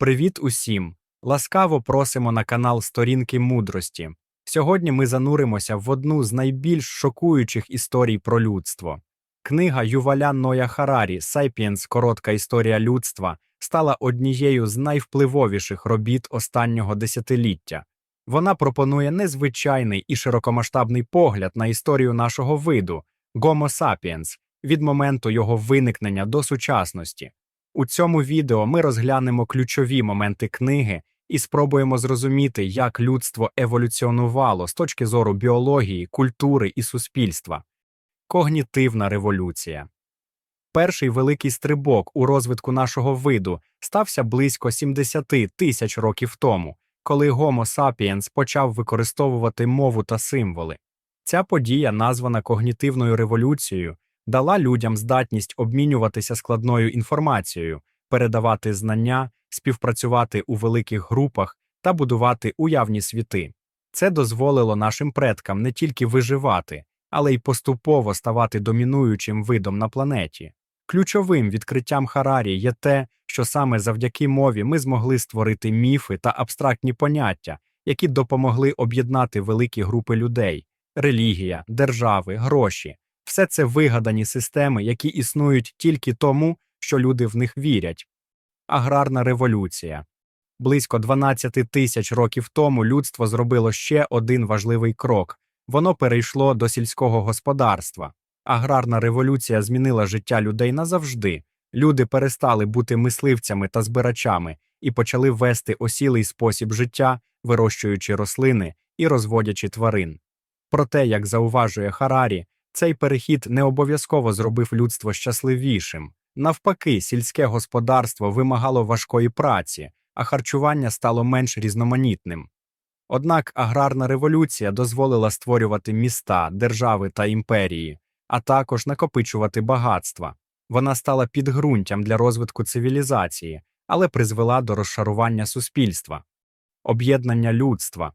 Привіт усім! Ласкаво просимо на канал Сторінки мудрості. Сьогодні ми зануримося в одну з найбільш шокуючих історій про людство. Книга Юваля Ноя Харарі Сайпіенс Коротка історія людства стала однією з найвпливовіших робіт останнього десятиліття. Вона пропонує незвичайний і широкомасштабний погляд на історію нашого виду Гомо сапіенс від моменту його виникнення до сучасності. У цьому відео ми розглянемо ключові моменти книги і спробуємо зрозуміти, як людство еволюціонувало з точки зору біології, культури і суспільства. Когнітивна революція. Перший великий стрибок у розвитку нашого виду стався близько 70 тисяч років тому, коли Homo sapiens почав використовувати мову та символи. Ця подія, названа когнітивною революцією, дала людям здатність обмінюватися складною інформацією, передавати знання, співпрацювати у великих групах та будувати уявні світи. Це дозволило нашим предкам не тільки виживати, але й поступово ставати домінуючим видом на планеті. Ключовим відкриттям Харарі є те, що саме завдяки мові ми змогли створити міфи та абстрактні поняття, які допомогли об'єднати великі групи людей релігія, держави, гроші. Все це вигадані системи, які існують тільки тому, що люди в них вірять. Аграрна революція. Близько 12 тисяч років тому людство зробило ще один важливий крок воно перейшло до сільського господарства. Аграрна революція змінила життя людей назавжди. Люди перестали бути мисливцями та збирачами і почали вести осілий спосіб життя, вирощуючи рослини і розводячи тварин. Проте, як зауважує Харарі, цей перехід не обов'язково зробив людство щасливішим. Навпаки, сільське господарство вимагало важкої праці, а харчування стало менш різноманітним. Однак аграрна революція дозволила створювати міста, держави та імперії, а також накопичувати багатства. Вона стала підґрунтям для розвитку цивілізації, але призвела до розшарування суспільства, об'єднання людства.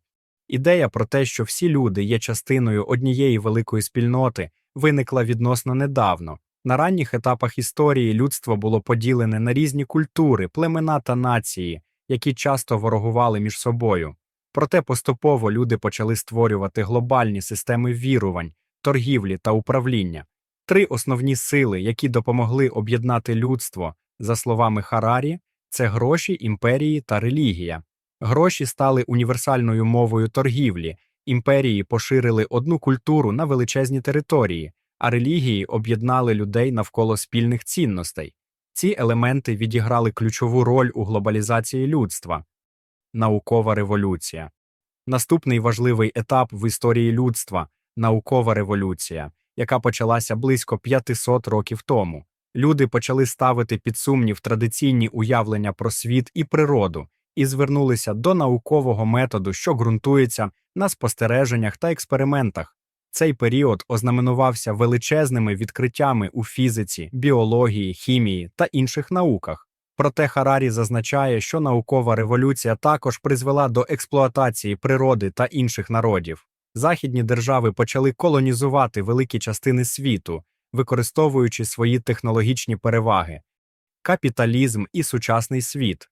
Ідея про те, що всі люди є частиною однієї великої спільноти, виникла відносно недавно. На ранніх етапах історії людство було поділене на різні культури, племена та нації, які часто ворогували між собою. Проте поступово люди почали створювати глобальні системи вірувань, торгівлі та управління. Три основні сили, які допомогли об'єднати людство, за словами Харарі, це гроші, імперії та релігія. Гроші стали універсальною мовою торгівлі, імперії поширили одну культуру на величезні території, а релігії об'єднали людей навколо спільних цінностей. Ці елементи відіграли ключову роль у глобалізації людства. Наукова революція. Наступний важливий етап в історії людства наукова революція, яка почалася близько 500 років тому. Люди почали ставити під сумнів традиційні уявлення про світ і природу і звернулися до наукового методу, що ґрунтується на спостереженнях та експериментах. Цей період ознаменувався величезними відкриттями у фізиці, біології, хімії та інших науках. Проте Харарі зазначає, що наукова революція також призвела до експлуатації природи та інших народів. Західні держави почали колонізувати великі частини світу, використовуючи свої технологічні переваги, капіталізм і сучасний світ.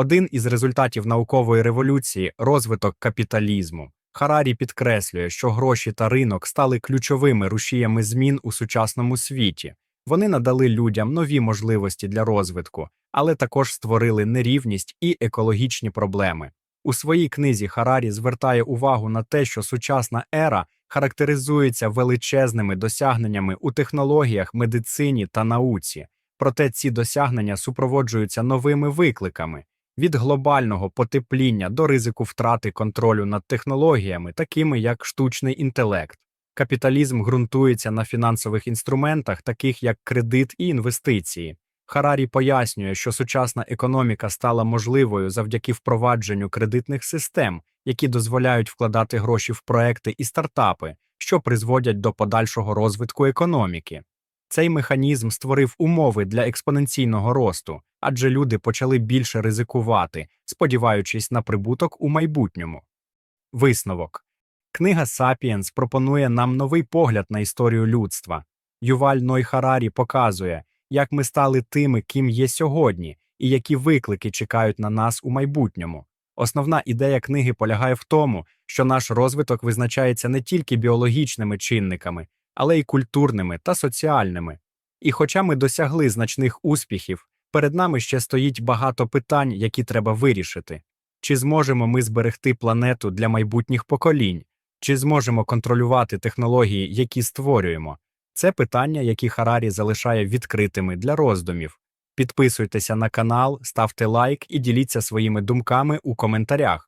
Один із результатів наукової революції розвиток капіталізму. Харарі підкреслює, що гроші та ринок стали ключовими рушіями змін у сучасному світі. Вони надали людям нові можливості для розвитку, але також створили нерівність і екологічні проблеми. У своїй книзі Харарі звертає увагу на те, що сучасна ера характеризується величезними досягненнями у технологіях, медицині та науці, проте ці досягнення супроводжуються новими викликами від глобального потепління до ризику втрати контролю над технологіями, такими як штучний інтелект. Капіталізм ґрунтується на фінансових інструментах, таких як кредит і інвестиції. Харарі пояснює, що сучасна економіка стала можливою завдяки впровадженню кредитних систем, які дозволяють вкладати гроші в проекти і стартапи, що призводять до подальшого розвитку економіки. Цей механізм створив умови для експоненційного росту, адже люди почали більше ризикувати, сподіваючись на прибуток у майбутньому. Висновок Книга Сапіенс пропонує нам новий погляд на історію людства. Юваль Ной Харарі показує, як ми стали тими, ким є сьогодні, і які виклики чекають на нас у майбутньому. Основна ідея книги полягає в тому, що наш розвиток визначається не тільки біологічними чинниками, але й культурними та соціальними. І хоча ми досягли значних успіхів, перед нами ще стоїть багато питань, які треба вирішити. Чи зможемо ми зберегти планету для майбутніх поколінь? Чи зможемо контролювати технології, які створюємо? Це питання, які Харарі залишає відкритими для роздумів. Підписуйтеся на канал, ставте лайк і діліться своїми думками у коментарях.